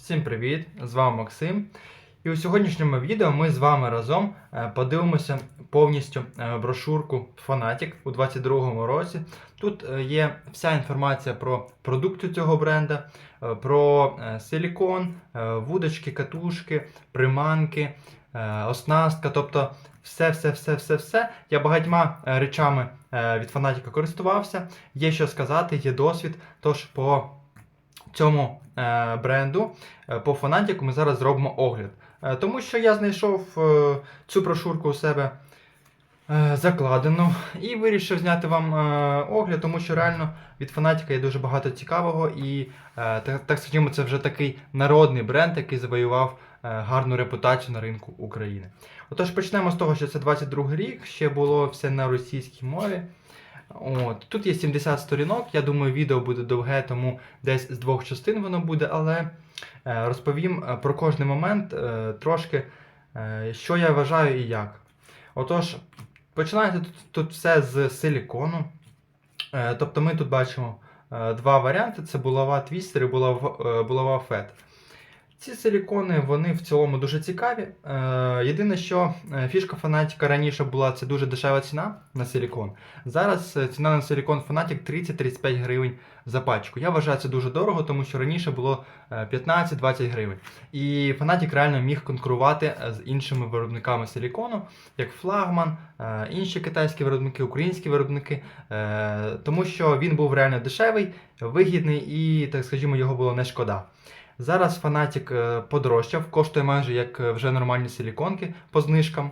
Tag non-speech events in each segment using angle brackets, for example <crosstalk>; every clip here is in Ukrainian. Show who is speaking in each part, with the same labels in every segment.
Speaker 1: Всім привіт! З вами Максим. І у сьогоднішньому відео ми з вами разом е, подивимося повністю е, брошурку Fanatic у 2022 році. Тут е, є вся інформація про продукцію цього бренда, про силікон, вудочки, катушки, приманки, оснастка, тобто все, все, все, все, все. Я багатьма речами від Fanatic користувався. Є що сказати, є досвід. Тож по цьому е, бренду, е, по Фанатіку ми зараз зробимо огляд. Е, тому що я знайшов цю брошурку у себе закладену і вирішив зняти вам огляд, тому що реально від Фанатіка є дуже багато цікавого і, так, скажімо, це вже такий народний бренд, який завоював гарну репутацію на ринку України. Отож, почнемо з того, що це 22 рік, ще було все на російській мові. От. Тут є 70 сторінок. Я думаю, відео буде довге, тому десь з двох частин воно буде, але е, розповім е, про кожний момент е, трошки, що я вважаю і як. Отож, починається тут, тут все з силікону. Тобто ми тут бачимо два варіанти: це булава твістер і булава, булава фет. Ці силікони вони в цілому дуже цікаві. Е, єдине, що е, фішка Фанатіка раніше була це дуже дешева ціна на силікон. Зараз е, ціна на силікон Фанатік 30-35 гривень за пачку. Я вважаю це дуже дорого, тому що раніше було е, 15-20 гривень. І Фанатік реально міг конкурувати з іншими виробниками силікону, як Флагман, інші китайські виробники, українські виробники, тому що він був реально дешевий, вигідний і, так скажімо, його було не шкода. Зараз Фанатік е, подорожчав, коштує майже як е, вже нормальні силіконки по знижкам.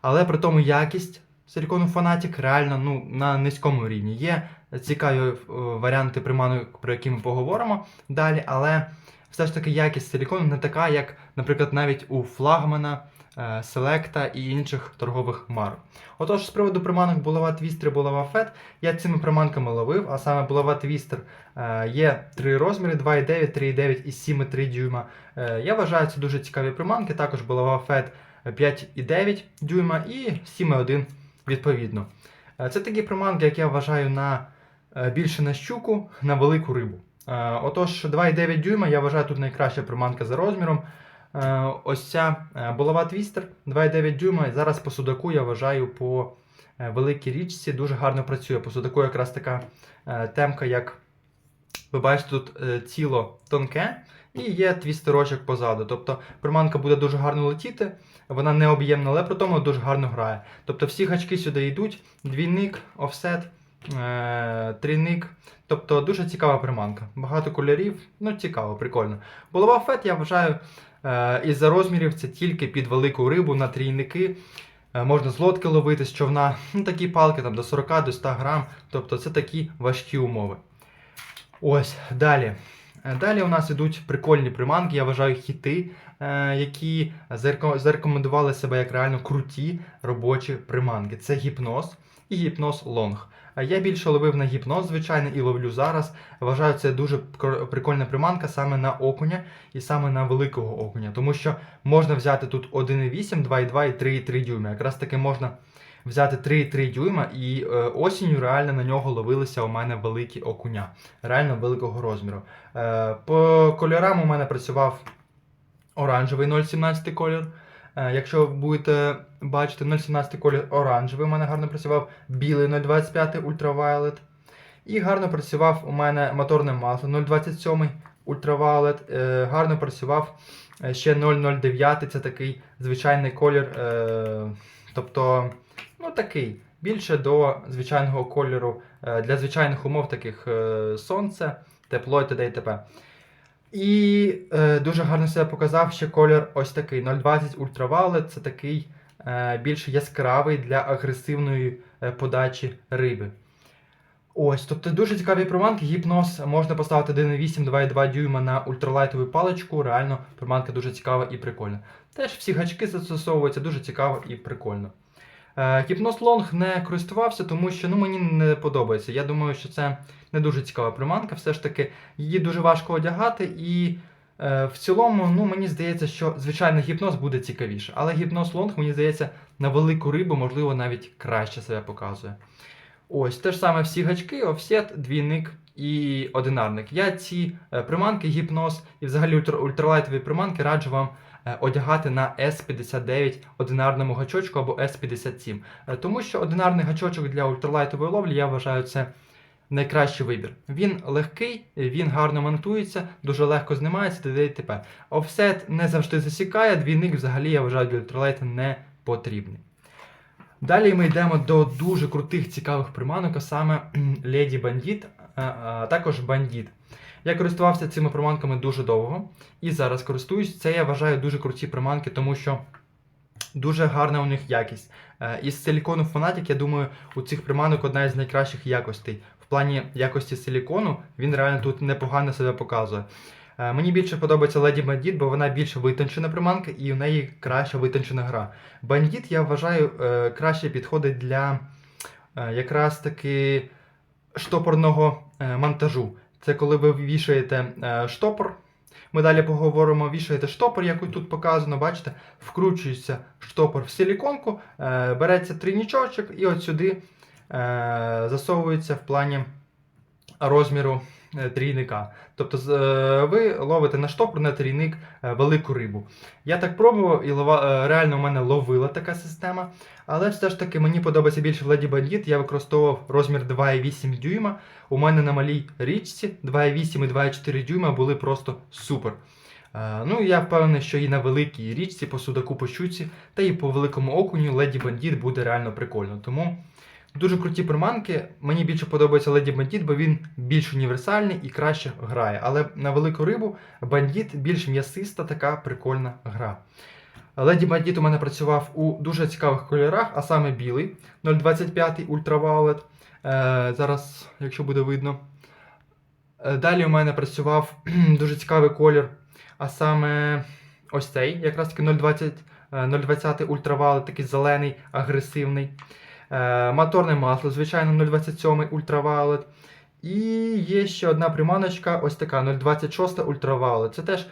Speaker 1: Але при тому якість силікону Фанатік реально ну, на низькому рівні. Є цікаві е, варіанти приманок, про які ми поговоримо далі, але все ж таки якість силікону не така, як, наприклад, навіть у флагмана, Селекта і інших торгових марок. Отож, з приводу приманок булава твістер булава фет, я цими приманками ловив, а саме булава твістер е, є три розміри: 2,9, 3,9 і 7,3 дюйма. Е, Я вважаю, це дуже цікаві приманки. Також булава фет 5,9 дюйма і 7,1 відповідно. Е, Це такі приманки, як я вважаю, на е, більше на щуку, на велику рибу. Е, Отож, 2,9 дюйма, я вважаю, тут найкраща приманка за розміром. Е, Ось ця е, булава твістер 2,9 дюйма. Зараз по судаку я вважаю по е, великій річці дуже гарно працює. По судаку якраз така темка, як ви бачите, тут тіло тонке і є твістерочок позаду. Тобто приманка буде дуже гарно летіти, вона не об'ємна, але при тому дуже гарно грає. Тобто всі гачки сюди йдуть, двійник, офсет, трійник. Тобто дуже цікава приманка. Багато кольорів, ну цікаво, прикольно. Булава фет, я вважаю, е, із-за розмірів це тільки під велику рибу на трійники. Е, Можна з лодки ловити, з човна, ну такі палки там до 40 до 100 грам. Тобто це такі важкі умови. Ось, далі. Е, Далі у нас ідуть прикольні приманки, я вважаю, хіти, які зарекомендували себе як реально круті робочі приманки. Це гіпноз і гіпноз лонг. Я більше ловив на гіпноз, звичайно, і ловлю зараз. Вважаю, це дуже прикольна приманка саме на окуня і саме на великого окуня, тому що можна взяти тут 1,8, 2,2 і 3,3 дюйма. Якраз таки можна взяти 3,3 дюйма, і е, осінню реально на нього ловилися у мене великі окуня, реально великого розміру. Е, по кольорам у мене працював оранжевий 0,17 колір. Е, якщо ви будете бачити 0,17 колір оранжевий, у мене гарно працював білий 0,25 Ultraviolet. І гарно працював у мене моторне масло 0,27 Ultraviolet. Е, гарно працював е, ще 0,09, це такий звичайний колір. Тобто, ну такий, більше до звичайного кольору для звичайних умов, таких сонце, тепло і т.д. і т.п. І е, дуже гарно себе показав ще колір ось такий 020 Ultraviolet. Це такий е, більш яскравий для агресивної е, подачі риби. Ось, тобто дуже цікаві приманки. Гіпноз можна поставити 1,8 2,2 дюйма на ультралайтову паличку. Реально, приманка дуже цікава і прикольна. Теж всі гачки застосовуються дуже цікаво і прикольно. Е, лонг не користувався, тому що ну, мені не подобається. Я думаю, що це не дуже цікава приманка. Все ж таки, її дуже важко одягати, і е, в цілому, ну, мені здається, що звичайно гіпноз буде цікавіше. Але гіпноз лонг, мені здається, на велику рибу, можливо, навіть краще себе показує. Ось, те ж саме всі гачки, офсет, двійник, і одинарник. Я ці е, приманки, гіпноз і взагалі ультра- ультралайтові приманки раджу вам одягати на S59 одинарному гачочку або S57. Е, Тому що одинарний гачочок для ультралайтової ловлі, я вважаю, це найкращий вибір. Він легкий, він гарно монтується, дуже легко знімається, т.д. і т.п. Офсет не завжди засікає, двійник взагалі, я вважаю, для ультралайта не потрібний. Далі ми йдемо до дуже крутих цікавих приманок, а саме Леді Бандіт, а також Бандіт. Я користувався цими приманками дуже довго і зараз користуюсь. Це я вважаю дуже круті приманки, тому що дуже гарна у них якість. Е, Із силікону Fanatic, я думаю, у цих приманок одна із найкращих якостей. В плані якості силікону він реально тут непогано себе показує. Е, Мені більше подобається Lady Bandit, бо вона більш витончена приманка і у неї краща витончена гра. Бандіт, я вважаю, е, краще підходить для якраз таки штопорного монтажу. Це коли ви вішаєте е, штопор. Ми далі поговоримо, вішаєте штопор, як тут показано, бачите, вкручується штопор в силіконку, е, береться тринічочок і от сюди е, засовується в плані розміру трійника. Тобто е, ви ловите на штопор на трійник е, велику рибу. Я так пробував і е, реально у мене ловила така система. Але все ж таки мені подобається більше Lady Bandit. Я використовував розмір 2,8 дюйма. У мене на малій річці 2,8 і 2,4 дюйма були просто супер. Е, ну, я впевнений, що і на великій річці, по судаку по щуці, та і по великому окуню Lady Bandit буде реально прикольно. Тому дуже круті приманки. Мені більше подобається Lady Bandit, бо він більш універсальний і краще грає. Але на велику рибу Bandit більш м'ясиста, така прикольна гра. Lady Bandit у мене працював у дуже цікавих кольорах, а саме білий 0,25 Ultraviolet. Е, зараз, якщо буде видно. Е, Далі у мене працював <clears throat> дуже цікавий колір, а саме ось цей, якраз таки 0,20 е, 0,20 Ultraviolet, такий зелений, агресивний. Е, Моторне масло, звичайно, 0,27 Ultraviolet. І є ще одна приманочка, ось така 0,26 Ultraviolet. Це теж,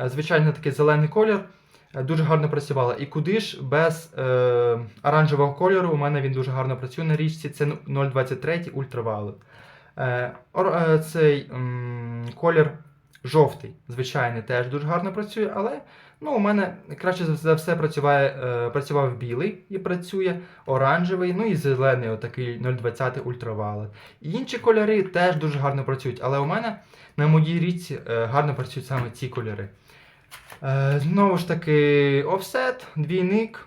Speaker 1: е, звичайно, такий зелений колір. Е, Дуже гарно працювала. І куди ж без е, оранжевого кольору, у мене він дуже гарно працює на річці. Це 0,23 Ultraviolet. Е, е, цей м, колір жовтий, звичайний, теж дуже гарно працює, але ну, у мене краще за- все працюває, е, працював білий і працює, оранжевий, ну і зелений, отакий 0,20 Ultraviolet. І інші кольори теж дуже гарно працюють, але у мене на моїй річці е, гарно працюють саме ці кольори. Е, Знову ж таки, офсет, двійник,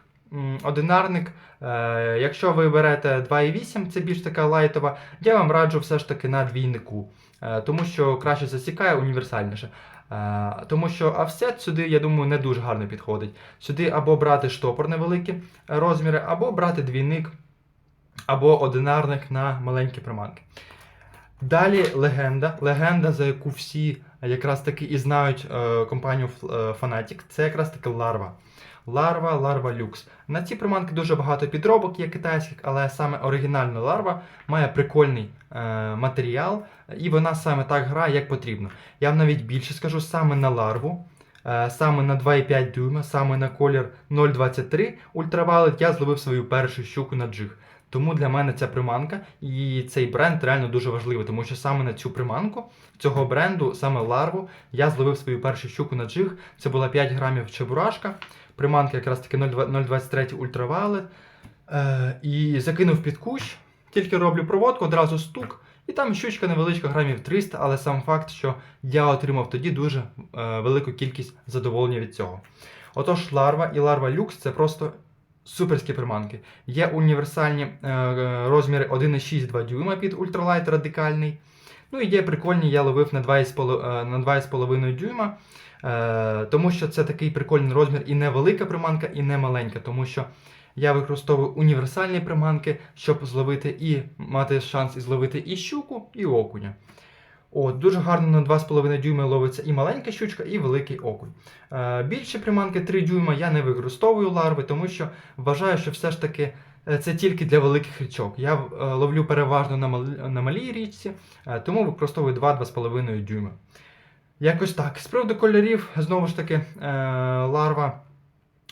Speaker 1: одинарник. Е, Якщо ви берете 2,8, це більш така лайтова, я вам раджу все ж таки на двійнику, Е, тому що краще засікає, універсальніше. Е, Тому що офсет сюди, я думаю, не дуже гарно підходить. Сюди або брати штопор невеликі великі розміри, або брати двійник, або одинарник на маленькі приманки. Далі легенда. Легенда, за яку всі якраз таки і знають е, компанію е, Fanatic, це якраз таки ларва. Ларва, ларва люкс. На ці приманки дуже багато підробок є китайських, але саме оригінальна ларва має прикольний е, матеріал, і вона саме так грає, як потрібно. Я вам навіть більше скажу саме на ларву. е, Саме на 2,5 дюйма, саме на колір 0,23 ультравалет я зловив свою першу щуку на джиг. Тому для мене ця приманка і цей бренд реально дуже важливий, тому що саме на цю приманку цього бренду, саме ларву, я зловив свою першу щуку на джиг. Це була 5 грамів чебурашка. Приманка якраз таки 0,23 ультравалет. Е, і закинув під кущ, тільки роблю проводку, одразу стук. І там щучка невеличка, грамів 300, але сам факт, що я отримав тоді дуже е, велику кількість задоволення від цього. Отож, ларва і ларва люкс це просто суперські приманки. Є універсальні е, розміри 1,6-2 дюйма під ультралайт радикальний. Ну і є прикольні, я ловив на 2,5 е, на 2,5 дюйма. Е, тому що це такий прикольний розмір і не велика приманка, і не маленька, тому що я використовую універсальні приманки, щоб зловити і мати шанс і зловити і щуку, і окуня. От, дуже гарно на 2,5 дюйма ловиться і маленька щучка, і великий окунь. Е, більше приманки 3 дюйма я не використовую ларви, тому що вважаю, що все ж таки це тільки для великих річок. Я е, ловлю переважно на, мал- на малій річці, е, тому використовую 2-2,5 дюйма. Якось так. З приводу кольорів, знову ж таки, е, ларва.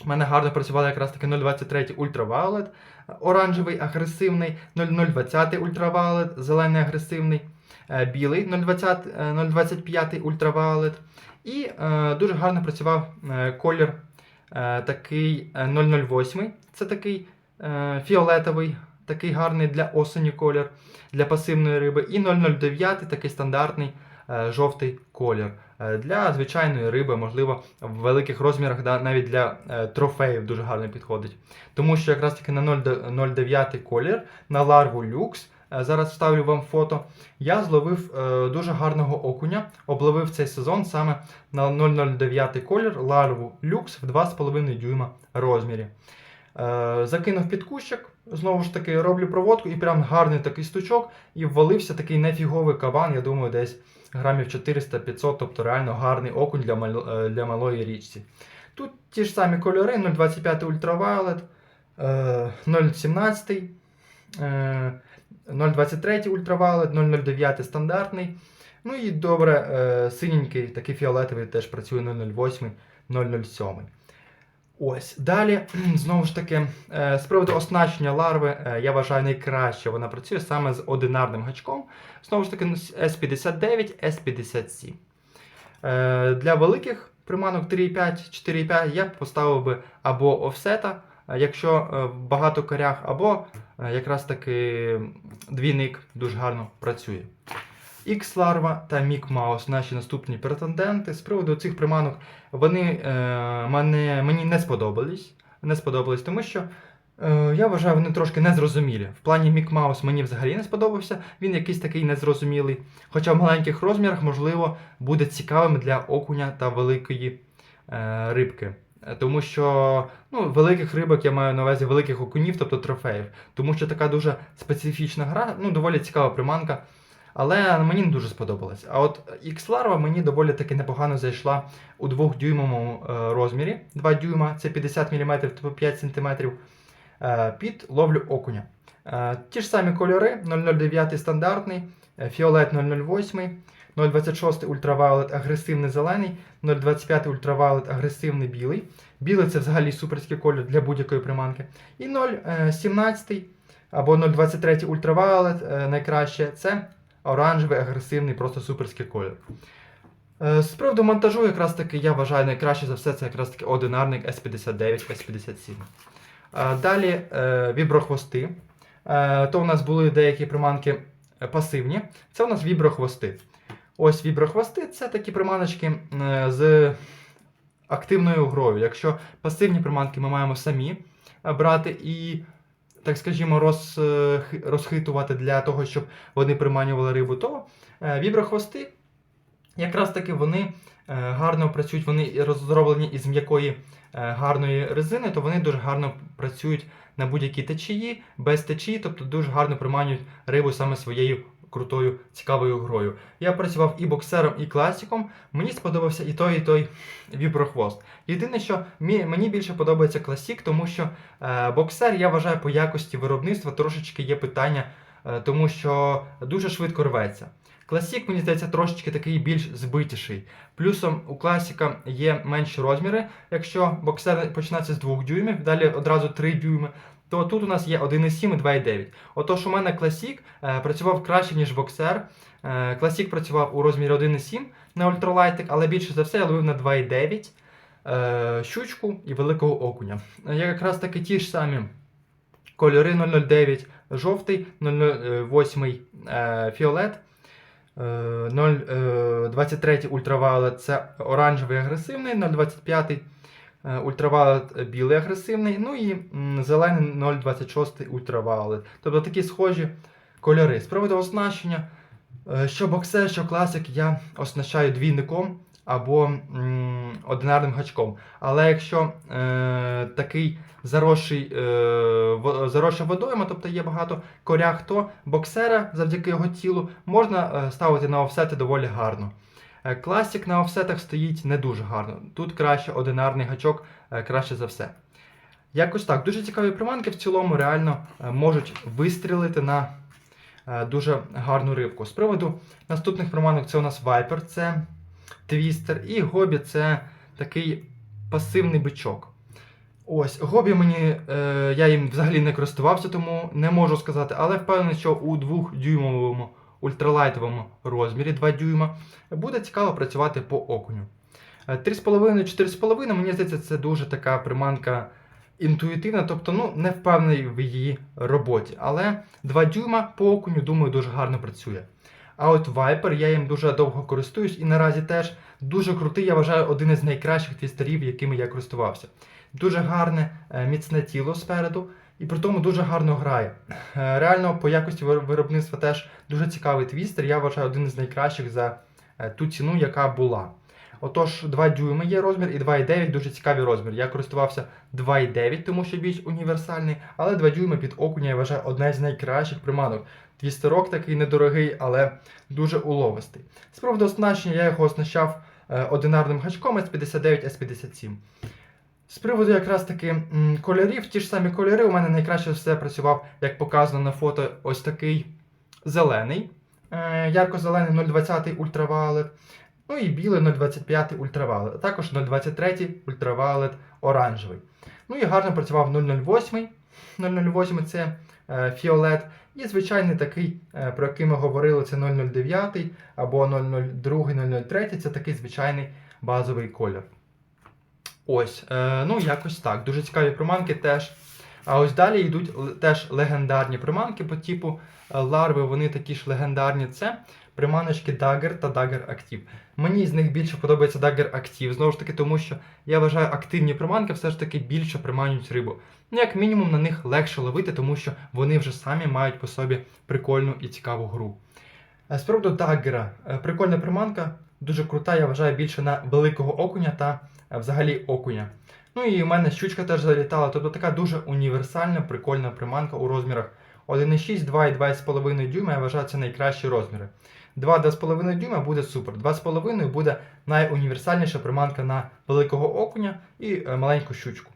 Speaker 1: У мене гарно працювала якраз таки 0,23 ультравіолет, оранжевий агресивний, 0,020 ультравіолет, зелений агресивний. е, білий 020, е, 025 ультравіолет. І е, дуже гарно працював е, колір е, такий е, 008. Це такий е, фіолетовий, такий гарний для осені колір, для пасивної риби. І 009 такий стандартний е, жовтий колір. Е, Для звичайної риби, можливо, в великих розмірах, навіть для е, трофеїв дуже гарно підходить. Тому що якраз таки на 0,9 колір, на ларву люкс, е, зараз вставлю вам фото, я зловив е, дуже гарного окуня, обловив цей сезон саме на 0,09 колір, ларву люкс в 2,5 дюйма розмірі. Е, закинув під кущик, знову ж таки, роблю проводку і прям гарний такий стучок, і ввалився такий нефіговий кабан, я думаю, десь грамів 400-500, тобто реально гарний окунь для, мал- е, для малої річці. Тут ті ж самі кольори: 0,25 ультравіолет, е, 0,17, е, 0,23 ультравіолет, 0,09 стандартний. Ну і добре, е, синенький, такий фіолетовий теж працює 0,08, 0,07. Ось. Далі, знову ж таки, е, з приводу оснащення ларви, е, я вважаю найкраще вона працює саме з одинарним гачком. Знову ж таки, S59, S57. Е, Для великих приманок 3,5, 4,5 я поставив би або офсета, якщо багато корях, або якраз таки двійник дуже гарно працює. X-Larva та Mick Mouse, наші наступні претенденти. З приводу цих приманок вони е, мене, мені не сподобались. Не сподобались, тому що е, я вважаю, вони трошки незрозумілі. В плані Mick Mouse мені взагалі не сподобався. Він якийсь такий незрозумілий. Хоча в маленьких розмірах, можливо, буде цікавим для окуня та великої е, рибки. Тому що ну, великих рибок я маю на увазі великих окунів, тобто трофеїв. Тому що така дуже специфічна гра, ну доволі цікава приманка. Але мені не дуже сподобалось. А от X-Larva мені доволі таки непогано зайшла у 2-дюймовому е, розмірі. 2 дюйма це 50 мм, тобто 5 см е, під ловлю окуня. Е, ті ж самі кольори: 009 стандартний, фіолет 008, 026 ультравіолет агресивний зелений, 025 ультравіолет агресивний білий. Білий це взагалі суперський колір для будь-якої приманки. І 017 або 023 ультравіолет е, найкраще це оранжевий, агресивний, просто суперський колір. Е, З приводу монтажу, якраз таки я вважаю найкраще за все це якраз таки одинарник S59, S57. Е, Далі е, віброхвости. То у нас були деякі приманки пасивні. Це у нас віброхвости. Ось віброхвости це такі приманочки з активною грою. Якщо пасивні приманки ми маємо самі брати і так скажімо, роз, е, розхитувати для того, щоб вони приманювали рибу, то е, віброхвости, якраз таки вони е, гарно працюють, вони розроблені із м'якої гарної резини, то вони дуже гарно працюють на будь-якій течії, без течії, тобто дуже гарно приманюють рибу саме своєю крутою цікавою грою. Я працював і боксером, і класиком. Мені сподобався і той, і той віброхвост. Єдине, що мені більше подобається класік, тому що е, боксер, я вважаю, по якості виробництва трошечки є питання, е, тому що дуже швидко рветься. Класік, мені здається, трошечки такий більш збитіший. Плюсом у класіка є менші розміри. Якщо боксер починається з 2 дюймів, далі одразу 3 дюйми, то тут у нас є 1,7 і 2,9. Отож, у мене класік е, працював краще, ніж боксер. Е, класік працював у розмірі 1,7 на ультралайтик, але більше за все я ловив на 2,9 е, щучку і великого окуня. Е, Якраз таки ті ж самі кольори 009 жовтий, 008 е, фіолет. е, 0,23 ультравіолет це оранжевий агресивний, 0,25 е, ультравіолет білий агресивний, ну і зелений 0,26 ультравіолет. Тобто такі схожі кольори. З приводу оснащення, е, що боксер, що класик, я оснащаю двійником або одинарним гачком. Але якщо е, такий заросший, е, заросша водойма, тобто є багато корях, то боксера завдяки його тілу можна е, ставити на офсети доволі гарно. Е, Класік на офсетах стоїть не дуже гарно. Тут краще одинарний гачок, е, краще за все. Якось так. Дуже цікаві приманки в цілому реально е, можуть вистрілити на дуже гарну рибку. З приводу наступних приманок це у нас Viper, це твістер, і Гобі це такий пасивний бичок. Ось, Гобі мені, я їм взагалі не користувався, тому не можу сказати, але впевнений, що у 2-дюймовому ультралайтовому розмірі 2 дюйма, буде цікаво працювати по окуню. Е, 3,5-4,5, мені здається, це дуже така приманка інтуїтивна, тобто ну, не впевнений в її роботі. Але 2 дюйма по окуню, думаю, дуже гарно працює. А от Viper, я їм дуже довго користуюсь і наразі теж дуже крутий, я вважаю, один із найкращих твістерів, якими я користувався. Дуже гарне е, міцне тіло спереду, і при тому дуже гарно грає. Е, Реально, по якості виробництва теж дуже цікавий твістер. Я вважаю один із найкращих за е, ту ціну, яка була. Отож, 2 дюйми є розмір і 2,9 дуже цікавий розмір. Я користувався 2,9, тому що більш універсальний, але 2 дюйми під окуня я вважаю одне з найкращих приманок. Твістерок такий недорогий, але дуже уловистий. З приводу оснащення я його оснащав е, одинарним гачком S59 S57. З приводу якраз таки кольорів, ті ж самі кольори, у мене найкраще все працював, як показано на фото, ось такий зелений, е, ярко-зелений 0,20 ультравіолет, ну і білий 0,25 ультравіолет, а також 0,23 ультравіолет оранжевий. Ну і гарно працював 008. 008 це е, фіолет. І звичайний такий, е, про який ми говорили, це 009 або 002, 003, це такий звичайний базовий колір. Ось, е, ну якось так. Дуже цікаві приманки теж. А ось далі йдуть теж легендарні приманки по типу е, ларви, вони такі ж легендарні. Це приманочки Dagger та Dagger Active. Мені з них більше подобається Dagger Active, знову ж таки, тому що я вважаю, активні приманки все ж таки більше приманюють рибу. Ну, як мінімум, на них легше ловити, тому що вони вже самі мають по собі прикольну і цікаву гру. Е, З приводу е, прикольна приманка, дуже крута, я вважаю більше на великого окуня та взагалі окуня. Ну і в мене щучка теж залітала, тобто така дуже універсальна, прикольна приманка у розмірах 1,6, 2 і 2,5 дюйма, я вважаю, це найкращі розміри. 2-2,5 дюйма буде супер. 2,5 буде найуніверсальніша приманка на великого окуня і е, маленьку щучку.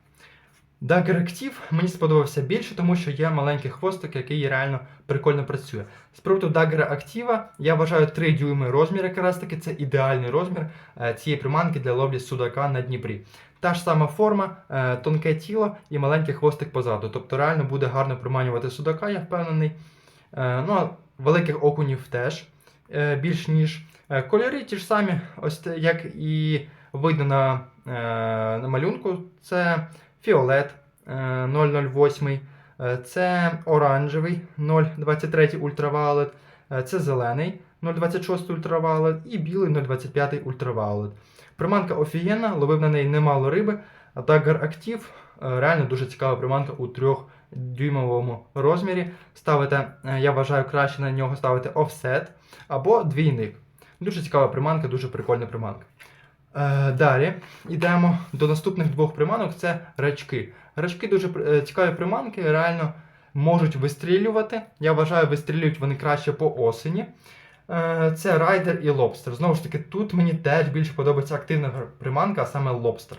Speaker 1: Dagger Active мені сподобався більше, тому що є маленький хвостик, який реально прикольно працює. З приводу Dagger Active, я вважаю 3 дюйми розмір, якраз таки це ідеальний розмір е, цієї приманки для ловлі судака на Дніпрі. Та ж сама форма, е, тонке тіло і маленький хвостик позаду. Тобто реально буде гарно приманювати судака, я впевнений. Е, Ну, великих окунів теж більш ніж. Кольори ті ж самі, ось як і видно на, на малюнку. Це фіолет е, 008, е, це оранжевий 023 ультравіолет, е, це зелений 026 ультравіолет і білий 025 ультравіолет. Приманка офігенна, ловив на неї немало риби, Dagger Active е, реально дуже цікава приманка у 3-дюймовому розмірі. Ставите, е, я вважаю, краще на нього ставити офсет або двійник. Дуже цікава приманка, дуже прикольна приманка. Е, далі йдемо до наступних двох приманок це рачки. Рачки дуже е, цікаві приманки, реально можуть вистрілювати. Я вважаю, вистрілюють вони краще по осені. Е, це райдер і лобстер. Знову ж таки, тут мені теж більше подобається активна приманка, а саме лобстер.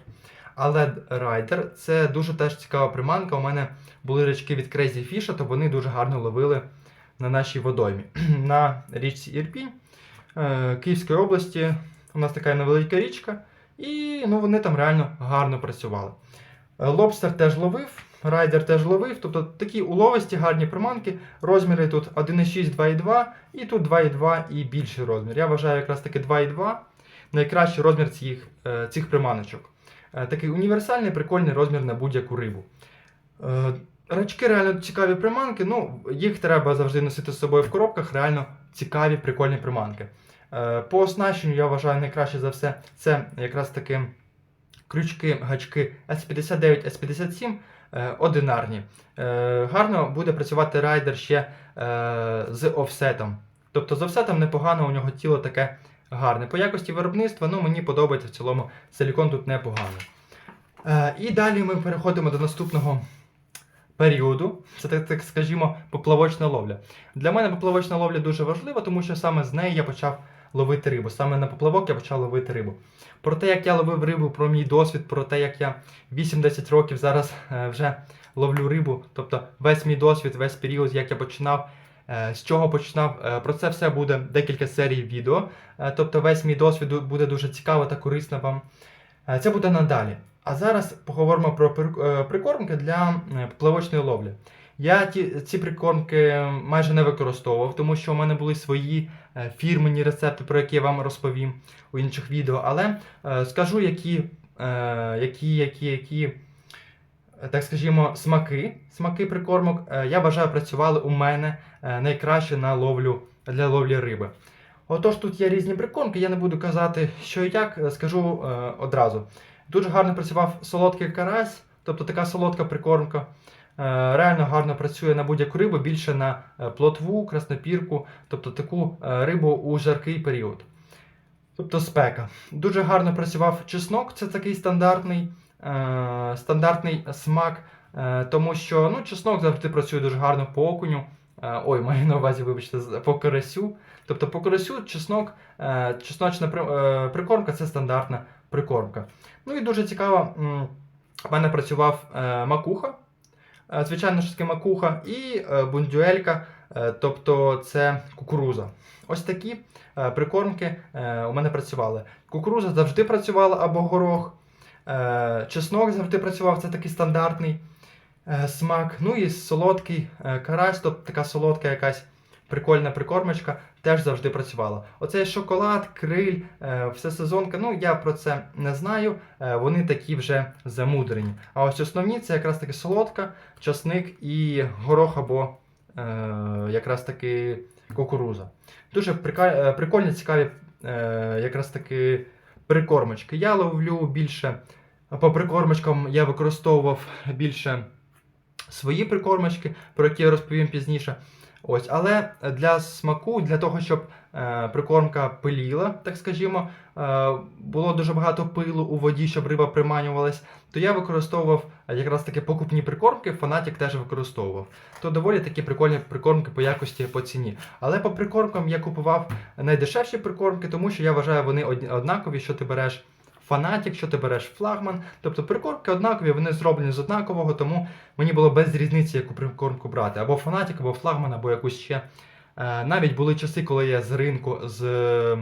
Speaker 1: Але райдер це дуже теж цікава приманка. У мене були рачки від Crazy Fish, то вони дуже гарно ловили на нашій водоймі. <clears throat> на річці Ірпінь Київської області. У нас така невелика річка, і ну, вони там реально гарно працювали. Е, Лобстер теж ловив, райдер теж ловив, тобто такі уловисті, гарні приманки. Розміри тут 1,6, 2,2 і тут 2,2 і більший розмір. Я вважаю якраз таки 2,2 найкращий розмір цих, е, цих приманочок. Е, Такий універсальний, прикольний розмір на будь-яку рибу. Рачки реально цікаві приманки, ну, їх треба завжди носити з собою в коробках, реально цікаві, прикольні приманки. Е, По оснащенню я вважаю найкраще за все це якраз таки крючки, гачки S59, S57 е, одинарні. Е, Гарно буде працювати райдер ще з офсетом. Тобто з офсетом непогано, у нього тіло таке гарне. По якості виробництва ну, мені подобається в цілому силікон тут непогано. Е, І далі ми переходимо до наступного періоду. Це так, так скажімо, поплавочна ловля. Для мене поплавочна ловля дуже важлива, тому що саме з неї я почав ловити рибу. Саме на поплавок я почав ловити рибу. Про те, як я ловив рибу, про мій досвід, про те, як я 8-10 років зараз е, вже ловлю рибу. Тобто весь мій досвід, весь період, як я починав, е, з чого починав. е, Про це все буде декілька серій відео. Тобто весь мій досвід буде дуже цікаво та корисно вам. Це буде надалі. А зараз поговоримо про прикормки для поплавочної ловлі. Я ці прикормки майже не використовував, тому що у мене були свої фірмені рецепти, про які я вам розповім у інших відео. Але е, скажу, які, е, які, які, які, е, так скажімо, смаки, смаки прикормок, е, я вважаю, працювали у мене е, найкраще на ловлю для ловлі риби. Отож, тут є різні прикормки, я не буду казати, що і як, е, скажу е, одразу. Дуже гарно працював солодкий карась, тобто така солодка прикормка. Е, Реально гарно працює на будь-яку рибу, більше на е, плотву, краснопірку, тобто таку е, рибу у жаркий період. Тобто спека. Дуже гарно працював чеснок, це такий стандартний, е, стандартний смак, е, тому що ну, чеснок завжди працює дуже гарно по окуню. Е, ой, маю на увазі, вибачте, по карасю. Тобто по карасю чеснок, е, чесночна при- е, прикормка це стандартна прикормка. Ну і дуже цікаво, в мене працював е, макуха, звичайно ж таки макуха, і е, бундюелька, е, тобто це кукуруза. Ось такі е, прикормки е, у мене працювали. Кукуруза завжди працювала або горох, е, чеснок завжди працював, це такий стандартний е, смак. Ну і солодкий е, карась, тобто така солодка якась прикольна прикормочка, теж завжди працювала. Оцей шоколад, криль, е, всесезонка, ну я про це не знаю, е, вони такі вже замудрені. А ось основні це якраз таки солодка, часник і горох або е, якраз таки кукуруза. Дуже е, прикольні, цікаві е, якраз таки прикормочки. Я ловлю більше по прикормочкам я використовував більше свої прикормочки, про які я розповім пізніше. Ось, але для смаку, для того, щоб е, прикормка пиліла, так скажімо, е, було дуже багато пилу у воді, щоб риба приманювалась, то я використовував якраз таки покупні прикормки, фанатік теж використовував. То доволі такі прикольні прикормки по якості по ціні. Але по прикормкам я купував найдешевші прикормки, тому що я вважаю, вони однакові, що ти береш. Фанатік, що ти береш флагман, тобто прикормки однакові, вони зроблені з однакового, тому мені було без різниці, яку прикормку брати. Або фанатік, або флагман, або якусь ще. Е, навіть були часи, коли я з ринку, з е,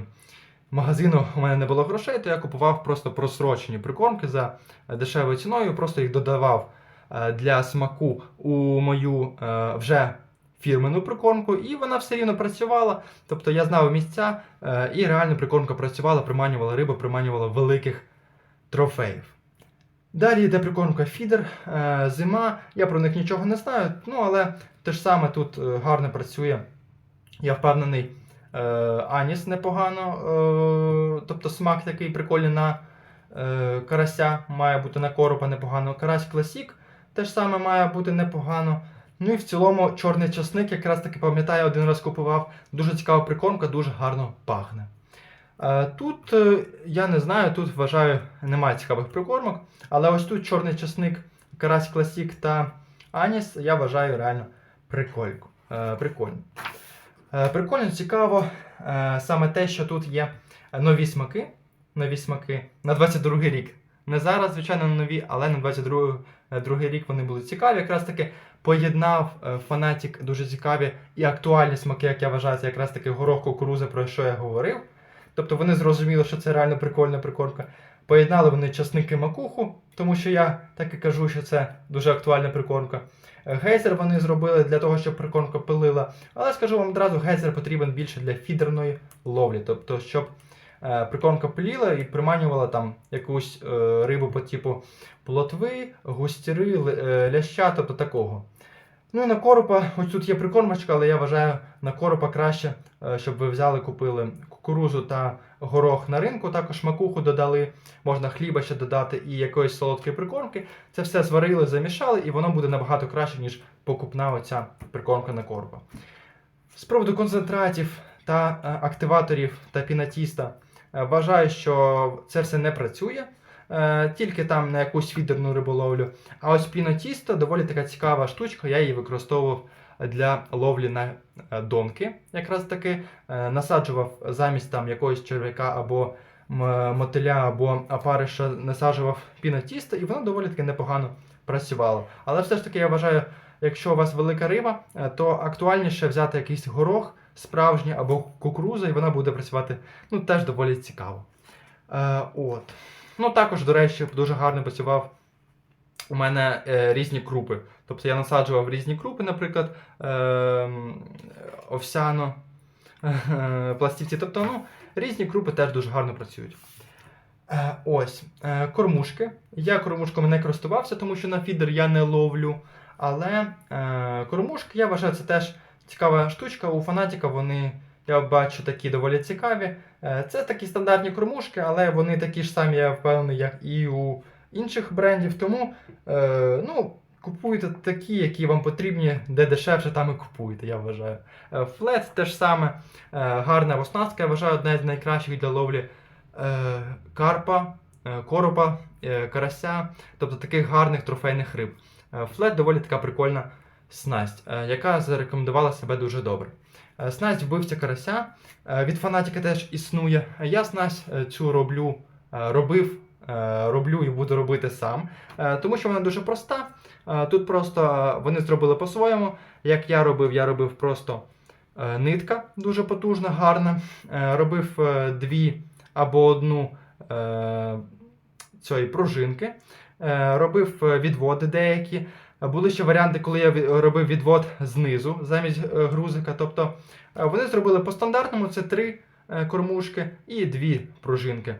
Speaker 1: магазину у мене не було грошей, то я купував просто просрочені прикормки за дешевою ціною, просто їх додавав е, для смаку у мою вже фірмену прикормку, і вона все рівно працювала. Тобто я знав місця, е, і реально прикормка працювала, приманювала рибу, приманювала великих трофеїв. Далі йде прикормка фідер, е, зима. Я про них нічого не знаю, ну але те ж саме тут е, гарно працює. Я впевнений, Аніс непогано, тобто смак такий прикольний на карася, має бути на коропа непогано. Карась Класік теж саме має бути непогано. Ну і в цілому чорний часник, якраз таки пам'ятаю, один раз купував. Дуже цікава прикормка, дуже гарно пахне. Е, Тут е, я не знаю, тут вважаю, немає цікавих прикормок, але ось тут чорний часник, карась Класік та Аніс, я вважаю реально прикольку. Е, прикольно. Прикольно, цікаво саме те, що тут є нові смаки. Нові смаки на 22 рік. Не зараз, звичайно, нові, але на 22 е, рік вони були цікаві. Якраз таки поєднав е, фанатік дуже цікаві і актуальні смаки, як я вважаю, це якраз таки горох кукурузи, про що я говорив. Тобто вони зрозуміли, що це реально прикольна прикормка. Поєднали вони часники макуху, тому що я так і кажу, що це дуже актуальна прикормка. Е, Гейзер вони зробили для того, щоб прикормка пилила. Але скажу вам одразу, гейзер потрібен більше для фідерної ловлі. Тобто, щоб е, прикормка пиліла і приманювала там якусь рибу по типу плотви, густіри, ляща, тобто такого. Ну і на коропа, ось тут є прикормочка, але я вважаю на коропа краще, е, щоб ви взяли, купили кукурузу та горох на ринку, також макуху додали, можна хліба ще додати і якоїсь солодкої прикормки. Це все зварили, замішали, і воно буде набагато краще, ніж покупна оця прикормка на коропа. З приводу концентратів та е, активаторів та пінатіста, е, вважаю, що це все не працює. Е, Тільки там на якусь фідерну риболовлю. А ось пінотісто доволі така цікава штучка, я її використовував для ловлі на е, донки. Якраз таки Е, насаджував замість там якогось черв'яка або мотиля, або опариша, насаджував пінотісто, і воно доволі таки непогано працювало. Але все ж таки я вважаю, якщо у вас велика риба, то актуальніше взяти якийсь горох справжній або кукуруза, і вона буде працювати ну, теж доволі цікаво. Е, от. Ну, також, до речі, дуже гарно працював у мене е, різні крупи. Тобто я насаджував різні крупи, наприклад, е, овсяно, <laughs> е, пластівці. Тобто, ну, різні крупи теж дуже гарно працюють. Е, ось, е, кормушки. Я кормушками не користувався, тому що на фідер я не ловлю. Але е, кормушки, я вважаю, це теж цікава штучка. У фанатіка вони, я бачу, такі доволі цікаві. Е, це такі стандартні кормушки, але вони такі ж самі, я впевнений, як і у інших брендів. Тому е, ну, купуйте такі, які вам потрібні, де дешевше, там і купуйте, я вважаю. Е, Флет теж саме гарна оснастка, я вважаю, одна з найкращих для ловлі карпа, коропа, карася, тобто таких гарних трофейних риб. Флет доволі така прикольна снасть, яка зарекомендувала себе дуже добре. Е, Снасть вбивця карася е, від фанатіка теж існує. Я снасть е, цю роблю, робив, роблю і буду робити сам, тому що вона дуже проста. Тут просто вони зробили по-своєму. Як я робив, я робив просто нитка дуже потужна, гарна. Робив дві або одну цієї пружинки. Робив відводи деякі. Е, Були ще варіанти, коли я робив відвод знизу замість е, грузика. Тобто е, вони зробили по стандартному це три кормушки і дві пружинки.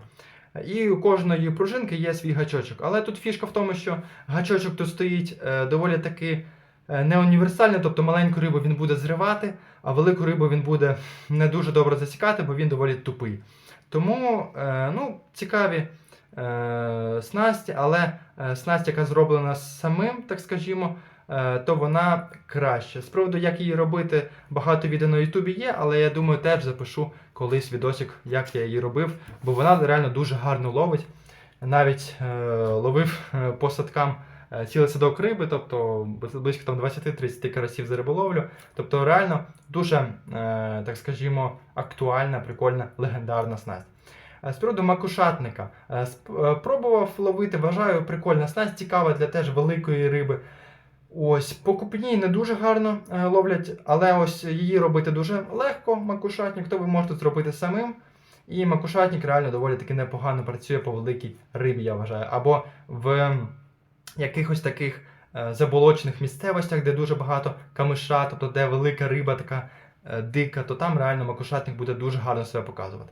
Speaker 1: І у кожної пружинки є свій гачочок. Але тут фішка в тому, що гачочок тут стоїть доволі таки е, не універсальний, тобто маленьку рибу він буде зривати, а велику рибу він буде не дуже добре засікати, бо він доволі тупий. Тому ну, цікаві е, снасті, але е, снасть, яка зроблена самим, так скажімо, е, то вона краще. З приводу, як її робити, багато відео на Ютубі є, але я думаю, теж запишу колись відосик, як я її робив, бо вона реально дуже гарно ловить. Навіть е, ловив по садкам цілий садок риби, тобто близько там 20-30 карасів за риболовлю. Тобто реально дуже, е, так скажімо, актуальна, прикольна, легендарна снасть. Е, З приводу макушатника. Е, е, Пробував ловити, вважаю, прикольна снасть, цікава для теж великої риби. Ось, по купні не дуже гарно ловлять, але ось її робити дуже легко, макушатник, то ви можете зробити самим. І макушатник реально доволі таки непогано працює по великій рибі, я вважаю. Або в якихось таких заболочених місцевостях, де дуже багато камиша, тобто де велика риба така дика, то там реально макушатник буде дуже гарно себе показувати.